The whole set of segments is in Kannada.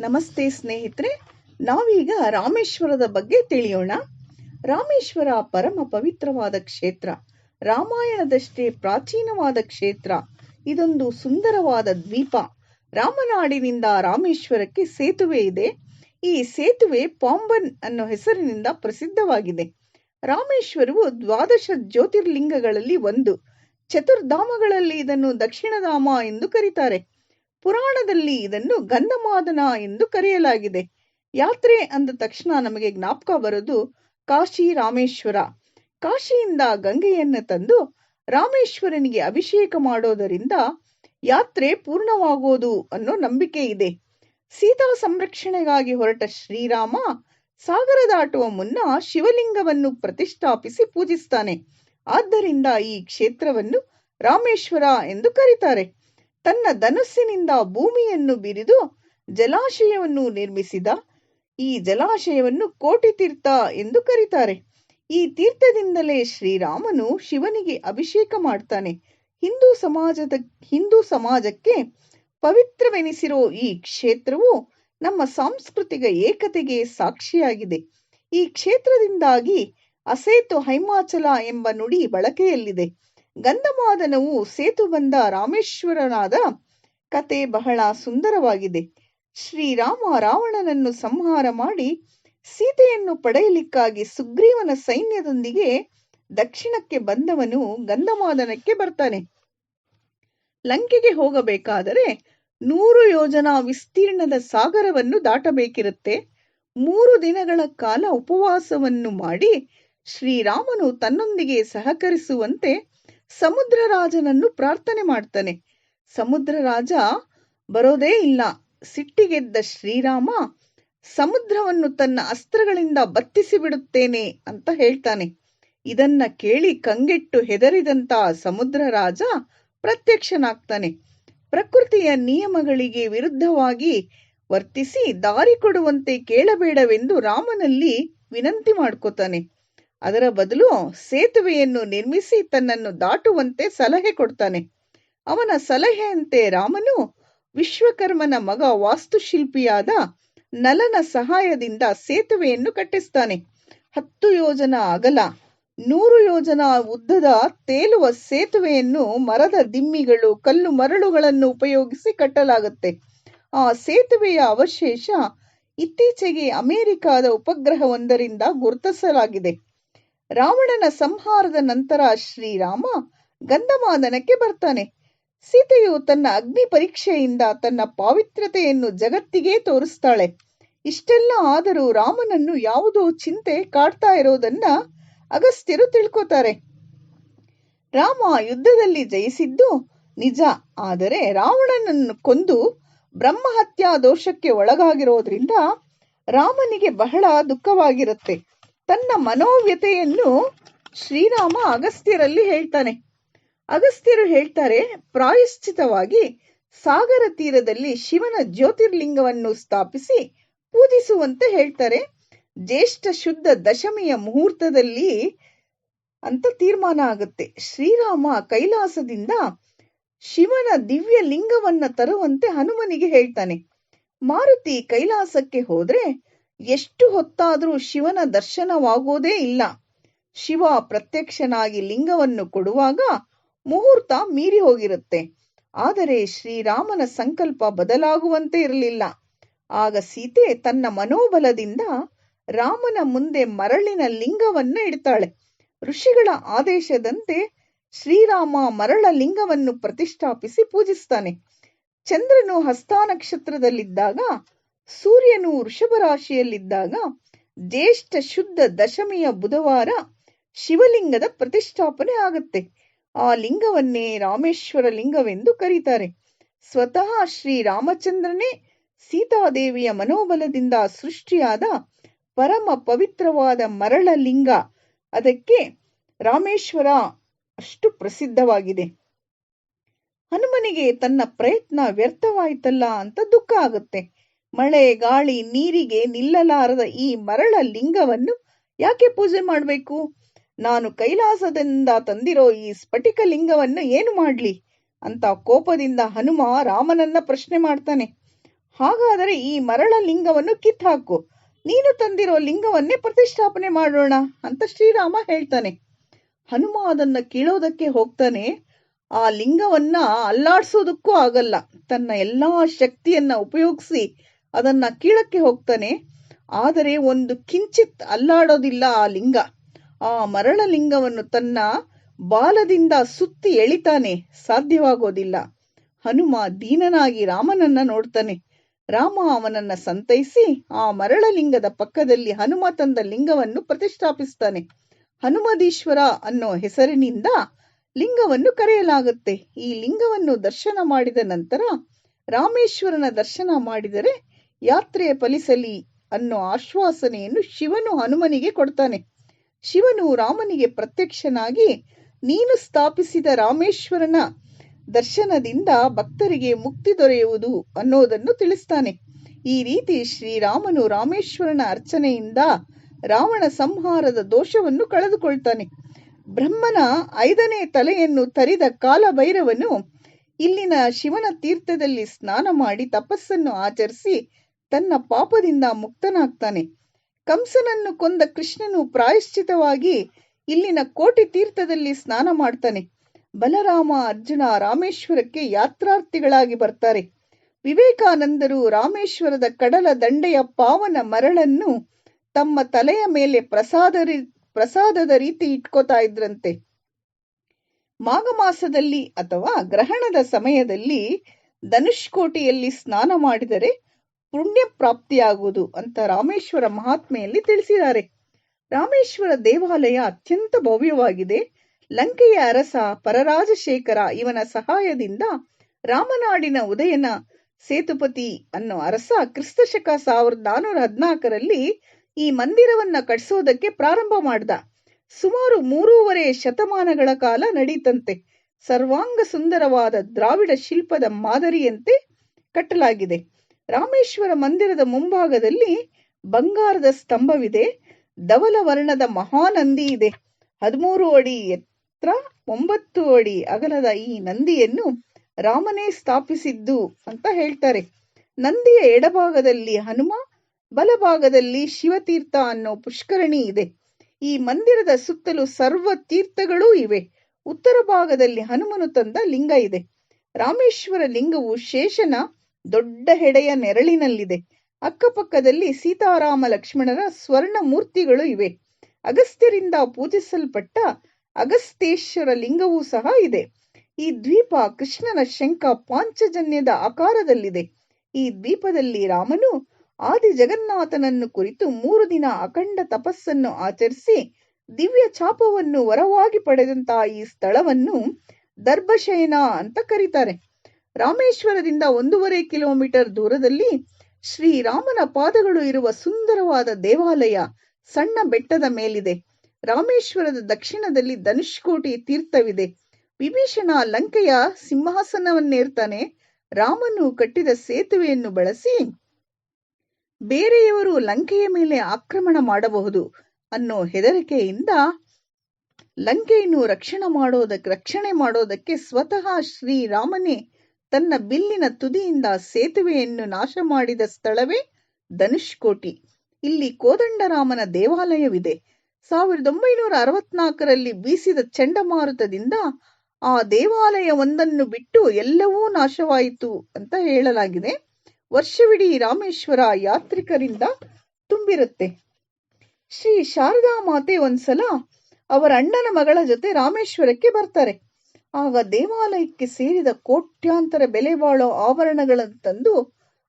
ನಮಸ್ತೆ ಸ್ನೇಹಿತರೆ, ನಾವೀಗ ರಾಮೇಶ್ವರದ ಬಗ್ಗೆ ತಿಳಿಯೋಣ. ರಾಮೇಶ್ವರ ಪರಮ ಪವಿತ್ರವಾದ ಕ್ಷೇತ್ರ, ರಾಮಾಯಣದಷ್ಟೇ ಪ್ರಾಚೀನವಾದ ಕ್ಷೇತ್ರ, ಇದೊಂದು ಸುಂದರವಾದ ದ್ವೀಪ. ರಾಮನಾಡಿನಿಂದ ರಾಮೇಶ್ವರಕ್ಕೆ ಸೇತುವೆ ಇದೆ. ಈ ಸೇತುವೆ ಪಾಂಬನ್ ಅನ್ನೋ ಹೆಸರಿನಿಂದ ಪ್ರಸಿದ್ಧವಾಗಿದೆ. ರಾಮೇಶ್ವರವು ದ್ವಾದಶ ಜ್ಯೋತಿರ್ಲಿಂಗಗಳಲ್ಲಿ ಒಂದು, ಚತುರ್ಧಾಮಗಳಲ್ಲಿ ಇದನ್ನು ದಕ್ಷಿಣಧಾಮ ಎಂದು ಕರೀತಾರೆ. ಪುರಾಣದಲ್ಲಿ ಇದನ್ನು ಗಂಧಮಾದನ ಎಂದು ಕರೆಯಲಾಗಿದೆ. ಯಾತ್ರೆ ಅಂದ ತಕ್ಷಣ ನಮಗೆ ಜ್ಞಾಪಕ ಬರೋದು ಕಾಶಿ ರಾಮೇಶ್ವರ. ಕಾಶಿಯಿಂದ ಗಂಗೆಯನ್ನು ತಂದು ರಾಮೇಶ್ವರನಿಗೆ ಅಭಿಷೇಕ ಮಾಡೋದರಿಂದ ಯಾತ್ರೆ ಪೂರ್ಣವಾಗೋದು ಅನ್ನೋ ನಂಬಿಕೆ ಇದೆ. ಸೀತಾ ಸಂರಕ್ಷಣೆಗಾಗಿ ಹೊರಟ ಶ್ರೀರಾಮ ಸಾಗರ ದಾಟುವ ಮುನ್ನ ಶಿವಲಿಂಗವನ್ನು ಪ್ರತಿಷ್ಠಾಪಿಸಿ ಪೂಜಿಸ್ತಾನೆ. ಆದ್ದರಿಂದ ಈ ಕ್ಷೇತ್ರವನ್ನು ರಾಮೇಶ್ವರ ಎಂದು ಕರೀತಾರೆ. ತನ್ನ ಧನಸ್ಸಿನಿಂದ ಭೂಮಿಯನ್ನು ಬಿರಿದು ಜಲಾಶಯವನ್ನು ನಿರ್ಮಿಸಿದ. ಈ ಜಲಾಶಯವನ್ನು ಕೋಟಿ ತೀರ್ಥ ಎಂದು ಕರೀತಾರೆ. ಈ ತೀರ್ಥದಿಂದಲೇ ಶ್ರೀರಾಮನು ಶಿವನಿಗೆ ಅಭಿಷೇಕ ಮಾಡ್ತಾನೆ. ಹಿಂದೂ ಸಮಾಜದ, ಹಿಂದೂ ಸಮಾಜಕ್ಕೆ ಪವಿತ್ರವೆನಿಸಿರೋ ಈ ಕ್ಷೇತ್ರವು ನಮ್ಮ ಸಾಂಸ್ಕೃತಿಕ ಏಕತೆಗೆ ಸಾಕ್ಷಿಯಾಗಿದೆ. ಈ ಕ್ಷೇತ್ರದಿಂದಾಗಿ ಅಸೇತು ಹೈಮಾಚಲ ಎಂಬ ನುಡಿ ಬಳಕೆಯಲ್ಲಿದೆ. ಗಂಧಮಾದನವು ಸೇತು ಬಂದ ರಾಮೇಶ್ವರನಾದ ಕತೆ ಬಹಳ ಸುಂದರವಾಗಿದೆ. ಶ್ರೀರಾಮ ರಾವಣನನ್ನು ಸಂಹಾರ ಮಾಡಿ ಸೀತೆಯನ್ನು ಪಡೆಯಲಿಕ್ಕಾಗಿ ಸುಗ್ರೀವನ ಸೈನ್ಯದೊಂದಿಗೆ ದಕ್ಷಿಣಕ್ಕೆ ಬಂದವನು ಗಂಧಮಾದನಕ್ಕೆ ಬರ್ತಾನೆ. ಲಂಕೆಗೆ ಹೋಗಬೇಕಾದರೆ ನೂರು ಯೋಜನಾ ವಿಸ್ತೀರ್ಣದ ಸಾಗರವನ್ನು ದಾಟಬೇಕಿರುತ್ತೆ. ಮೂರು ದಿನಗಳ ಕಾಲ ಉಪವಾಸವನ್ನು ಮಾಡಿ ಶ್ರೀರಾಮನು ತನ್ನೊಂದಿಗೆ ಸಹಕರಿಸುವಂತೆ ಸಮುದ್ರ ರಾಜನನ್ನು ಪ್ರಾರ್ಥನೆ ಮಾಡ್ತಾನೆ. ಸಮುದ್ರ ರಾಜ ಬರೋದೇ ಇಲ್ಲ. ಸಿಟ್ಟಿಗೆದ್ದ ಶ್ರೀರಾಮ ಸಮುದ್ರವನ್ನು ತನ್ನ ಅಸ್ತ್ರಗಳಿಂದ ಬತ್ತಿಸಿ ಬಿಡುತ್ತೇನೆ ಅಂತ ಹೇಳ್ತಾನೆ. ಇದನ್ನ ಕೇಳಿ ಕಂಗೆಟ್ಟು ಹೆದರಿದಂತ ಸಮುದ್ರ ರಾಜ ಪ್ರತ್ಯಕ್ಷನಾಗ್ತಾನೆ. ಪ್ರಕೃತಿಯ ನಿಯಮಗಳಿಗೆ ವಿರುದ್ಧವಾಗಿ ವರ್ತಿಸಿ ದಾರಿ ಕೊಡುವಂತೆ ಕೇಳಬೇಡವೆಂದು ರಾಮನಲ್ಲಿ ವಿನಂತಿ ಮಾಡ್ಕೋತಾನೆ. ಅದರ ಬದಲು ಸೇತುವೆಯನ್ನು ನಿರ್ಮಿಸಿ ತನ್ನನ್ನು ದಾಟುವಂತೆ ಸಲಹೆ ಕೊಡ್ತಾನೆ. ಅವನ ಸಲಹೆಯಂತೆ ರಾಮನು ವಿಶ್ವಕರ್ಮನ ಮಗ ವಾಸ್ತುಶಿಲ್ಪಿಯಾದ ನಲನ ಸಹಾಯದಿಂದ ಸೇತುವೆಯನ್ನು ಕಟ್ಟಿಸ್ತಾನೆ. ಹತ್ತು ಯೋಜನ ಅಗಲ, ನೂರು ಯೋಜನ ಉದ್ದದ ತೇಲುವ ಸೇತುವೆಯನ್ನು ಮರದ ದಿಮ್ಮಿಗಳು, ಕಲ್ಲು ಮರಳುಗಳನ್ನು ಉಪಯೋಗಿಸಿ ಕಟ್ಟಲಾಗುತ್ತೆ. ಆ ಸೇತುವೆಯ ಅವಶೇಷ ಇತ್ತೀಚೆಗೆ ಅಮೆರಿಕಾದ ಉಪಗ್ರಹವೊಂದರಿಂದ ಗುರುತಿಸಲಾಗಿದೆ. ರಾವಣನ ಸಂಹಾರದ ನಂತರ ಶ್ರೀರಾಮ ಗಂಧಮಾದನಕ್ಕೆ ಬರ್ತಾನೆ. ಸೀತೆಯು ತನ್ನ ಅಗ್ನಿ ಪರೀಕ್ಷೆಯಿಂದ ತನ್ನ ಪಾವಿತ್ರ್ಯತೆಯನ್ನು ಜಗತ್ತಿಗೆ ತೋರಿಸ್ತಾಳೆ. ಇಷ್ಟೆಲ್ಲ ಆದರೂ ರಾಮನನ್ನು ಯಾವುದೋ ಚಿಂತೆ ಕಾಡ್ತಾ ಇರೋದನ್ನ ಅಗಸ್ತ್ಯರು ತಿಳ್ಕೊತಾರೆ. ರಾಮ ಯುದ್ಧದಲ್ಲಿ ಜಯಿಸಿದ್ದು ನಿಜ, ಆದರೆ ರಾವಣನನ್ನು ಕೊಂದು ಬ್ರಹ್ಮಹತ್ಯಾ ದೋಷಕ್ಕೆ ಒಳಗಾಗಿರೋದ್ರಿಂದ ರಾಮನಿಗೆ ಬಹಳ ದುಃಖವಾಗಿರುತ್ತೆ. ತನ್ನ ಮನೋವ್ಯತೆಯನ್ನು ಶ್ರೀರಾಮ ಅಗಸ್ತ್ಯರಲ್ಲಿ ಹೇಳ್ತಾನೆ. ಅಗಸ್ತ್ಯರು ಹೇಳ್ತಾರೆ, ಪ್ರಾಯಶ್ಚಿತವಾಗಿ ಸಾಗರ ತೀರದಲ್ಲಿ ಶಿವನ ಜ್ಯೋತಿರ್ಲಿಂಗವನ್ನು ಸ್ಥಾಪಿಸಿ ಪೂಜಿಸುವಂತೆ ಹೇಳ್ತಾರೆ. ಜ್ಯೇಷ್ಠ ಶುದ್ಧ ದಶಮಿಯ ಮುಹೂರ್ತದಲ್ಲಿ ಅಂತ ತೀರ್ಮಾನ ಆಗುತ್ತೆ. ಶ್ರೀರಾಮ ಕೈಲಾಸದಿಂದ ಶಿವನ ದಿವ್ಯ ಲಿಂಗವನ್ನ ತರುವಂತೆ ಹನುಮನಿಗೆ ಹೇಳ್ತಾನೆ. ಮಾರುತಿ ಕೈಲಾಸಕ್ಕೆ ಹೋದ್ರೆ ಎಷ್ಟು ಹೊತ್ತಾದರೂ ಶಿವನ ದರ್ಶನವಾಗೋದೇ ಇಲ್ಲ. ಶಿವ ಪ್ರತ್ಯಕ್ಷನಾಗಿ ಲಿಂಗವನ್ನು ಕೊಡುವಾಗ ಮುಹೂರ್ತ ಮೀರಿ ಹೋಗಿರುತ್ತೆ. ಆದರೆ ಶ್ರೀರಾಮನ ಸಂಕಲ್ಪ ಬದಲಾಗುವಂತೆ ಇರಲಿಲ್ಲ. ಆಗ ಸೀತೆ ತನ್ನ ಮನೋಬಲದಿಂದ ರಾಮನ ಮುಂದೆ ಮರಳಿನ ಲಿಂಗವನ್ನ ಇಡ್ತಾಳೆ. ಋಷಿಗಳ ಆದೇಶದಂತೆ ಶ್ರೀರಾಮ ಮರಳ ಲಿಂಗವನ್ನು ಪ್ರತಿಷ್ಠಾಪಿಸಿ ಪೂಜಿಸ್ತಾನೆ. ಚಂದ್ರನು ಹಸ್ತಾ ನಕ್ಷತ್ರದಲ್ಲಿದ್ದಾಗ ಸೂರ್ಯನು ವೃಷಭ ರಾಶಿಯಲ್ಲಿದ್ದಾಗ ಜ್ಯೇಷ್ಠ ಶುದ್ಧ ದಶಮಿಯ ಬುಧವಾರ ಶಿವಲಿಂಗದ ಪ್ರತಿಷ್ಠಾಪನೆ ಆಗುತ್ತೆ. ಆ ಲಿಂಗವನ್ನೇ ರಾಮೇಶ್ವರ ಲಿಂಗವೆಂದು ಕರೀತಾರೆ. ಸ್ವತಃ ಶ್ರೀ ರಾಮಚಂದ್ರನೇ ಸೀತಾದೇವಿಯ ಮನೋಬಲದಿಂದ ಸೃಷ್ಟಿಯಾದ ಪರಮ ಪವಿತ್ರವಾದ ಮರಳ ಲಿಂಗ. ಅದಕ್ಕೆ ರಾಮೇಶ್ವರ ಅಷ್ಟು ಪ್ರಸಿದ್ಧವಾಗಿದೆ. ಹನುಮನಿಗೆ ತನ್ನ ಪ್ರಯತ್ನ ವ್ಯರ್ಥವಾಯಿತಲ್ಲ ಅಂತ ದುಃಖ ಆಗುತ್ತೆ. ಮಳೆ, ಗಾಳಿ, ನೀರಿಗೆ ನಿಲ್ಲಲಾರದ ಈ ಮರಳ ಲಿಂಗವನ್ನು ಯಾಕೆ ಪೂಜೆ ಮಾಡಬೇಕು? ನಾನು ಕೈಲಾಸದಿಂದ ತಂದಿರೋ ಈ ಸ್ಫಟಿಕ ಲಿಂಗವನ್ನು ಏನು ಮಾಡ್ಲಿ? ಅಂತ ಕೋಪದಿಂದ ಹನುಮ ರಾಮನನ್ನ ಪ್ರಶ್ನೆ ಮಾಡ್ತಾನೆ. ಹಾಗಾದರೆ ಈ ಮರಳ ಲಿಂಗವನ್ನು ಕಿತ್ತಾಕು. ನೀನು ತಂದಿರೋ ಲಿಂಗವನ್ನೇ ಪ್ರತಿಷ್ಠಾಪನೆ ಮಾಡೋಣ ಅಂತ ಶ್ರೀರಾಮ ಹೇಳ್ತಾನೆ. ಹನುಮ ಅದನ್ನ ಕೀಳೋದಕ್ಕೆ ಹೋಗ್ತಾನೆ. ಆ ಲಿಂಗವನ್ನ ಅಲ್ಲಾಡ್ಸೋದಕ್ಕೂ ಆಗಲ್ಲ. ತನ್ನ ಎಲ್ಲಾ ಶಕ್ತಿಯನ್ನ ಉಪಯೋಗಿಸಿ ಅದನ್ನ ಕೀಳಕ್ಕೆ ಹೋಗ್ತಾನೆ. ಆದರೆ ಒಂದು ಕಿಂಚಿತ್ ಅಲ್ಲಾಡೋದಿಲ್ಲ ಆ ಲಿಂಗ. ಆ ಮರಳ ಲಿಂಗವನ್ನು ತನ್ನ ಬಾಲದಿಂದ ಸುತ್ತಿ ಎಳಿತಾನೆ. ಸಾಧ್ಯವಾಗೋದಿಲ್ಲ. ಹನುಮ ದೀನನಾಗಿ ರಾಮನನ್ನ ನೋಡ್ತಾನೆ. ರಾಮ ಅವನನ್ನ ಸಂತೈಸಿ ಆ ಮರಳ ಲಿಂಗದ ಪಕ್ಕದಲ್ಲಿ ಹನುಮ ತಂದ ಲಿಂಗವನ್ನು ಪ್ರತಿಷ್ಠಾಪಿಸ್ತಾನೆ. ಹನುಮದೀಶ್ವರ ಅನ್ನೋ ಹೆಸರಿನಿಂದ ಲಿಂಗವನ್ನು ಕರೆಯಲಾಗುತ್ತೆ. ಈ ಲಿಂಗವನ್ನು ದರ್ಶನ ಮಾಡಿದ ನಂತರ ರಾಮೇಶ್ವರನ ದರ್ಶನ ಮಾಡಿದರೆ ಯಾತ್ರೆ ಫಲಿಸಲಿ ಅನ್ನೋ ಆಶ್ವಾಸನೆಯನ್ನು ಶಿವನು ಹನುಮನಿಗೆ ಕೊಡ್ತಾನೆ. ಶಿವನು ರಾಮನಿಗೆ ಪ್ರತ್ಯಕ್ಷನಾಗಿ, ನೀನು ಸ್ಥಾಪಿಸಿದ ರಾಮೇಶ್ವರನ ದರ್ಶನದಿಂದ ಭಕ್ತರಿಗೆ ಮುಕ್ತಿ ದೊರೆಯುವುದು ಅನ್ನೋದನ್ನು ತಿಳಿಸ್ತಾನೆ. ಈ ರೀತಿ ಶ್ರೀರಾಮನು ರಾಮೇಶ್ವರನ ಅರ್ಚನೆಯಿಂದ ರಾವಣ ಸಂಹಾರದ ದೋಷವನ್ನು ಕಳೆದುಕೊಳ್ತಾನೆ. ಬ್ರಹ್ಮನ ಐದನೇ ತಲೆಯನ್ನು ತರಿದ ಕಾಲಭೈರವನು ಇಲ್ಲಿನ ಶಿವನ ತೀರ್ಥದಲ್ಲಿ ಸ್ನಾನ ಮಾಡಿ ತಪಸ್ಸನ್ನು ಆಚರಿಸಿ ತನ್ನ ಪಾಪದಿಂದ ಮುಕ್ತನಾಗ್ತಾನೆ. ಕಂಸನನ್ನು ಕೊಂದ ಕೃಷ್ಣನು ಪ್ರಾಯಶ್ಚಿತವಾಗಿ ಇಲ್ಲಿನ ಕೋಟಿ ತೀರ್ಥದಲ್ಲಿ ಸ್ನಾನ ಮಾಡ್ತಾನೆ. ಬಲರಾಮ, ಅರ್ಜುನ, ರಾಮೇಶ್ವರಕ್ಕೆ ಯಾತ್ರಾರ್ಥಿಗಳಾಗಿ ಬರ್ತಾರೆ. ವಿವೇಕಾನಂದರು ರಾಮೇಶ್ವರದ ಕಡಲ ದಂಡೆಯ ಪಾವನ ಮರಳನ್ನು ತಮ್ಮ ತಲೆಯ ಮೇಲೆ ಪ್ರಸಾದ ಪ್ರಸಾದದ ರೀತಿ ಇಟ್ಕೋತಾ ಇದ್ರಂತೆ. ಮಾಘ ಮಾಸದಲ್ಲಿ ಅಥವಾ ಗ್ರಹಣದ ಸಮಯದಲ್ಲಿ ಧನುಷ್ಕೋಟಿಯಲ್ಲಿ ಸ್ನಾನ ಮಾಡಿದರೆ ಪುಣ್ಯ ಪ್ರಾಪ್ತಿಯಾಗುವುದು ಅಂತ ರಾಮೇಶ್ವರ ಮಹಾತ್ಮೆಯಲ್ಲಿ ತಿಳಿಸಿದ್ದಾರೆ. ರಾಮೇಶ್ವರ ದೇವಾಲಯ ಅತ್ಯಂತ ಭವ್ಯವಾಗಿದೆ. ಲಂಕೆಯ ಅರಸ ಪರರಾಜಶೇಖರ ಇವನ ಸಹಾಯದಿಂದ ರಾಮನಾಡಿನ ಉದಯನ ಸೇತುಪತಿ ಅನ್ನೋ ಅರಸ ಕ್ರಿಸ್ತಶಕ ಸಾವಿರದ ನಾನೂರ ಹದಿನಾಲ್ಕರಲ್ಲಿ ಈ ಮಂದಿರವನ್ನ ಕಟ್ಸೋದಕ್ಕೆ ಪ್ರಾರಂಭ ಮಾಡ್ದ. ಸುಮಾರು ಮೂರೂವರೆ ಶತಮಾನಗಳ ಕಾಲ ನಡೀತಂತೆ. ಸರ್ವಾಂಗ ಸುಂದರವಾದ ದ್ರಾವಿಡ ಶಿಲ್ಪದ ಮಾದರಿಯಂತೆ ಕಟ್ಟಲಾಗಿದೆ. ರಾಮೇಶ್ವರ ಮಂದಿರದ ಮುಂಭಾಗದಲ್ಲಿ ಬಂಗಾರದ ಸ್ತಂಭವಿದೆ. ಧವಲ ವರ್ಣದ ಮಹಾನಂದಿ ಇದೆ. ಹದಿಮೂರು ಅಡಿ ಎತ್ತರ, ಒಂಬತ್ತು ಅಡಿ ಅಗಲದ ಈ ನಂದಿಯನ್ನು ರಾಮನೇ ಸ್ಥಾಪಿಸಿದ್ದು ಅಂತ ಹೇಳ್ತಾರೆ. ನಂದಿಯ ಎಡಭಾಗದಲ್ಲಿ ಹನುಮ, ಬಲಭಾಗದಲ್ಲಿ ಶಿವತೀರ್ಥ ಅನ್ನೋ ಪುಷ್ಕರಣಿ ಇದೆ. ಈ ಮಂದಿರದ ಸುತ್ತಲೂ ಸರ್ವ ತೀರ್ಥಗಳೂ ಇವೆ. ಉತ್ತರ ಭಾಗದಲ್ಲಿ ಹನುಮನು ತಂದ ಲಿಂಗ ಇದೆ. ರಾಮೇಶ್ವರ ಲಿಂಗವು ಶೇಷನ ದೊಡ್ಡ ಹೆಡೆಯ ನೆರಳಿನಲ್ಲಿದೆ. ಅಕ್ಕಪಕ್ಕದಲ್ಲಿ ಸೀತಾರಾಮ ಲಕ್ಷ್ಮಣರ ಸ್ವರ್ಣ ಮೂರ್ತಿಗಳು ಇವೆ. ಅಗಸ್ತ್ಯರಿಂದ ಪೂಜಿಸಲ್ಪಟ್ಟ ಅಗಸ್ತೇಶ್ವರ ಲಿಂಗವೂ ಸಹ ಇದೆ. ಈ ದ್ವೀಪ ಕೃಷ್ಣನ ಶಂಖ ಪಾಂಚಜನ್ಯದ ಆಕಾರದಲ್ಲಿದೆ. ಈ ದ್ವೀಪದಲ್ಲಿ ರಾಮನು ಆದಿ ಜಗನ್ನಾಥನನ್ನು ಕುರಿತು ಮೂರು ದಿನ ಅಖಂಡ ತಪಸ್ಸನ್ನು ಆಚರಿಸಿ ದಿವ್ಯ ಚಾಪವನ್ನು ವರವಾಗಿ ಪಡೆದಂತಹ ಈ ಸ್ಥಳವನ್ನು ದರ್ಭಶಯನ ಅಂತ ಕರೀತಾರೆ. ರಾಮೇಶ್ವರದಿಂದ ಒಂದೂವರೆ ಕಿಲೋಮೀಟರ್ ದೂರದಲ್ಲಿ ಶ್ರೀರಾಮನ ಪಾದಗಳು ಇರುವ ಸುಂದರವಾದ ದೇವಾಲಯ ಸಣ್ಣ ಬೆಟ್ಟದ ಮೇಲಿದೆ. ರಾಮೇಶ್ವರದ ದಕ್ಷಿಣದಲ್ಲಿ ಧನುಷ್ಕೋಟಿ ತೀರ್ಥವಿದೆ. ವಿಭೀಷಣ ಲಂಕೆಯ ಸಿಂಹಾಸನವನ್ನೇರ್ತಾನೆ ರಾಮನು ಕಟ್ಟಿದ ಸೇತುವೆಯನ್ನು ಬಳಸಿ ಬೇರೆಯವರು ಲಂಕೆಯ ಮೇಲೆ ಆಕ್ರಮಣ ಮಾಡಬಹುದು ಅನ್ನೋ ಹೆದರಿಕೆಯಿಂದ ಲಂಕೆಯನ್ನು ರಕ್ಷಣೆ ಮಾಡೋದಕ್ಕೆ ರಕ್ಷಣೆ ಮಾಡೋದಕ್ಕೆ ಸ್ವತಃ ಶ್ರೀರಾಮನೇ ತನ್ನ ಬಿಲ್ಲಿನ ತುದಿಯಿಂದ ಸೇತುವೆಯನ್ನು ನಾಶ ಮಾಡಿದ ಸ್ಥಳವೇ ಧನುಷ್ಕೋಟಿ. ಇಲ್ಲಿ ಕೋದಂಡರಾಮನ ದೇವಾಲಯವಿದೆ. ಸಾವಿರದ ಒಂಬೈನೂರ ಅರವತ್ನಾಲ್ಕರಲ್ಲಿ ಬೀಸಿದ ಚಂಡಮಾರುತದಿಂದ ಆ ದೇವಾಲಯವೊಂದನ್ನು ಬಿಟ್ಟು ಎಲ್ಲವೂ ನಾಶವಾಯಿತು ಅಂತ ಹೇಳಲಾಗಿದೆ. ವರ್ಷವಿಡೀ ರಾಮೇಶ್ವರ ಯಾತ್ರಿಕರಿಂದ ತುಂಬಿರುತ್ತೆ. ಶ್ರೀ ಶಾರದಾ ಮಾತೆ ಒಂದ್ಸಲ ಅವರ ಅಣ್ಣನ ಮಗಳ ಜೊತೆ ರಾಮೇಶ್ವರಕ್ಕೆ ಬರ್ತಾರೆ. ಆಗ ದೇವಾಲಯಕ್ಕೆ ಸೇರಿದ ಕೋಟ್ಯಾಂತರ ಬೆಲೆ ಬಾಳೋ ಆಭರಣಗಳನ್ನು ತಂದು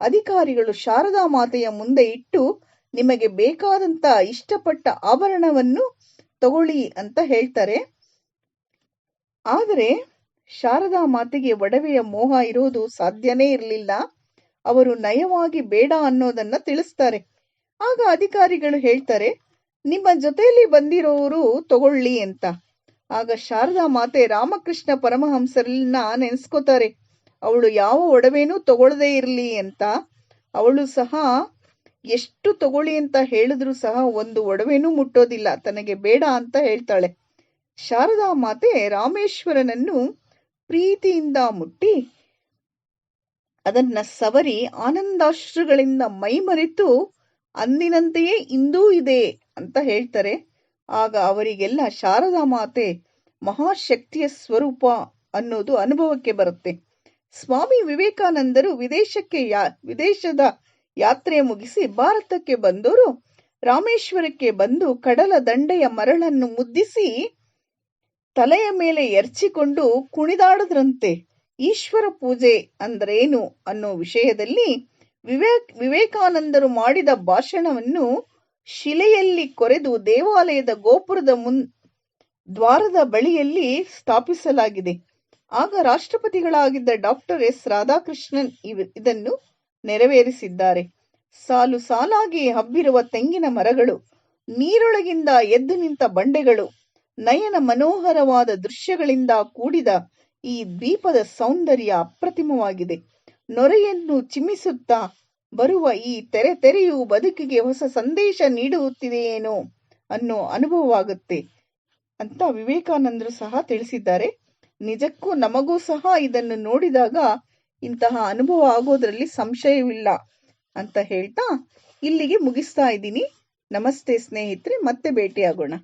ಅಧಿಕಾರಿಗಳು ಶಾರದಾ ಮಾತೆಯ ಮುಂದೆ ಇಟ್ಟು, ನಿಮಗೆ ಬೇಕಾದಂತ ಇಷ್ಟಪಟ್ಟ ಆಭರಣವನ್ನು ತಗೊಳ್ಳಿ ಅಂತ ಹೇಳ್ತಾರೆ. ಆದರೆ ಶಾರದಾ ಮಾತೆಗೆ ಒಡವೆಯ ಮೋಹ ಇರೋದು ಸಾಧ್ಯನೇ ಇರಲಿಲ್ಲ. ಅವರು ನಯವಾಗಿ ಬೇಡ ಅನ್ನೋದನ್ನ ತಿಳಿಸ್ತಾರೆ. ಆಗ ಅಧಿಕಾರಿಗಳು ಹೇಳ್ತಾರೆ, ನಿಮ್ಮ ಜೊತೆಯಲ್ಲಿ ಬಂದಿರೋರು ತಗೊಳ್ಳಿ ಅಂತ. ಆಗ ಶಾರದಾ ಮಾತೆ ರಾಮಕೃಷ್ಣ ಪರಮಹಂಸರನ್ನ ನೆನೆಸ್ಕೋತಾರೆ, ಅವಳು ಯಾವ ಒಡವೆನೂ ತಗೊಳ್ಳದೇ ಇರಲಿ ಅಂತ. ಅವಳು ಸಹ, ಎಷ್ಟು ತಗೊಳ್ಳಿ ಅಂತ ಹೇಳಿದ್ರು ಸಹ ಒಂದು ಒಡವೆನೂ ಮುಟ್ಟೋದಿಲ್ಲ, ತನಗೆ ಬೇಡ ಅಂತ ಹೇಳ್ತಾಳೆ. ಶಾರದಾ ಮಾತೆ ರಾಮೇಶ್ವರನನ್ನು ಪ್ರೀತಿಯಿಂದ ಮುಟ್ಟಿ, ಅದನ್ನ ಸವರಿ ಆನಂದಾಶ್ರುಗಳಿಂದ ಮೈಮರೆತು, ಅಂದಿನಂತೆಯೇ ಇಂದೂ ಇದೆ ಅಂತ ಹೇಳ್ತಾರೆ. ಆಗ ಅವರಿಗೆಲ್ಲ ಶಾರದಾ ಮಾತೆ ಮಹಾಶಕ್ತಿಯ ಸ್ವರೂಪ ಅನ್ನೋದು ಅನುಭವಕ್ಕೆ ಬರುತ್ತೆ. ಸ್ವಾಮಿ ವಿವೇಕಾನಂದರು ವಿದೇಶಕ್ಕೆ ಯಾ, ವಿದೇಶದ ಯಾತ್ರೆ ಮುಗಿಸಿ ಭಾರತಕ್ಕೆ ಬಂದವರು ರಾಮೇಶ್ವರಕ್ಕೆ ಬಂದು ಕಡಲ ದಂಡೆಯ ಮರಳನ್ನು ಮುದ್ದಿಸಿ ತಲೆಯ ಮೇಲೆ ಎರಚಿಕೊಂಡು ಕುಣಿದಾಡದ್ರಂತೆ. ಈಶ್ವರ ಪೂಜೆ ಅಂದ್ರೇನು ಅನ್ನೋ ವಿಷಯದಲ್ಲಿ ವಿವೇಕ್, ವಿವೇಕಾನಂದರು ಮಾಡಿದ ಭಾಷಣವನ್ನು ಶಿಲೆಯಲ್ಲಿ ಕೊರೆದು ದೇವಾಲಯದ ಗೋಪುರದ ಮುನ್, ದ್ವಾರದ ಬಳಿಯಲ್ಲಿ ಸ್ಥಾಪಿಸಲಾಗಿದೆ. ಆಗ ರಾಷ್ಟ್ರಪತಿಗಳಾಗಿದ್ದ ಡಾಕ್ಟರ್ ಎಸ್. ರಾಧಾಕೃಷ್ಣನ್ ಇದನ್ನು ನೆರವೇರಿಸಿದ್ದಾರೆ. ಸಾಲು ಸಾಲಾಗಿ ಹಬ್ಬಿರುವ ತೆಂಗಿನ ಮರಗಳು, ನೀರೊಳಗಿಂದ ಎದ್ದು ನಿಂತ ಬಂಡೆಗಳು, ನಯನ ಮನೋಹರವಾದ ದೃಶ್ಯಗಳಿಂದ ಕೂಡಿದ ಈ ದ್ವೀಪದ ಸೌಂದರ್ಯ ಅಪ್ರತಿಮವಾಗಿದೆ. ನೊರೆಯನ್ನು ಚಿಮ್ಮಿಸುತ್ತಾ ಬರುವ ಈ ತೆರೆ ತೆರೆಯು ಬದುಕಿಗೆ ಹೊಸ ಸಂದೇಶ ನೀಡುತ್ತಿದೆಯೇನೋ ಅನ್ನೋ ಅನುಭವವಾಗುತ್ತೆ ಅಂತ ವಿವೇಕಾನಂದರು ಸಹ ತಿಳಿಸಿದ್ದಾರೆ. ನಿಜಕ್ಕೂ ನಮಗೂ ಸಹ ಇದನ್ನು ನೋಡಿದಾಗ ಇಂತಹ ಅನುಭವ ಆಗೋದ್ರಲ್ಲಿ ಸಂಶಯವಿಲ್ಲ ಅಂತ ಹೇಳ್ತಾ ಇಲ್ಲಿಗೆ ಮುಗಿಸ್ತಾ ಇದ್ದೀನಿ. ನಮಸ್ತೆ ಸ್ನೇಹಿತರೆ, ಮತ್ತೆ ಭೇಟಿಯಾಗೋಣ.